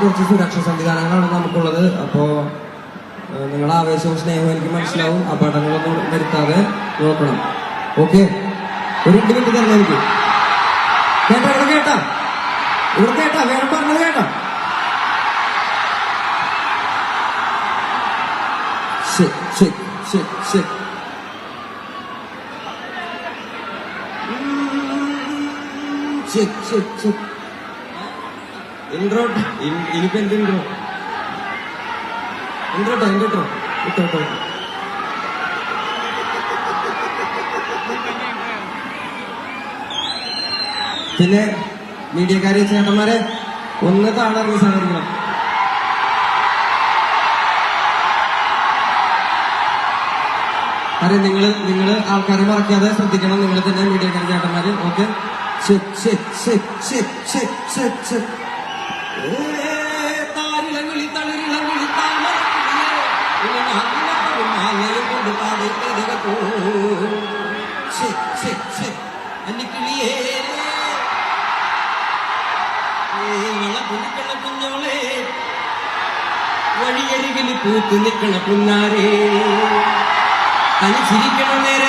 കുറച്ച് സുരക്ഷാ സംവിധാനങ്ങളാണ് നമുക്കുള്ളത്. അപ്പോ നിങ്ങളെ ആവേശവും സ്നേഹവും എനിക്ക് മനസ്സിലാവും. അപകടങ്ങളൊന്നും വരുത്താതെ നോക്കണം. ഓക്കെ? ഒരു രണ്ട് മിനിറ്റ് തന്നെ എനിക്ക്. കേട്ടോ ഇവിടെ കേട്ടാ. ഇവിടെ കേട്ടാ വേറെ പറഞ്ഞത് കേട്ടാ. ശരി ശരി ശരി ശരി ശരി ശരി. ഇൻട്രോ ഇനിയിപ്പോ എന്ത് ഇൻട്രോ ഇൻട്രോട്ടോ ഇൻട്രോട്ടോ ഇട്ടോട്ടോ ഇട്ടോ? പിന്നെ മീഡിയക്കാരെ ചേട്ടന്മാരെ ഒന്ന് ഇറങ്ങി സഹകരിക്കണം. അതെ നിങ്ങൾ നിങ്ങൾ ആൾക്കാരെ മറക്കാതെ ശ്രദ്ധിക്കണം. നിങ്ങൾ തന്നെ മീഡിയക്കാരെ ചേട്ടന്മാര്. ഓക്കെ? ശരി ശരി ശരി ശരി ശരി മാങ്ങയും അന്നിക്കിളിയേ. വളപുലിക്കണ കുഞ്ഞോളെ വഴിയരികിൽ പൂത്തു നിൽക്കണ പുന്നാരേ തനി ചിരിക്കണ നേരം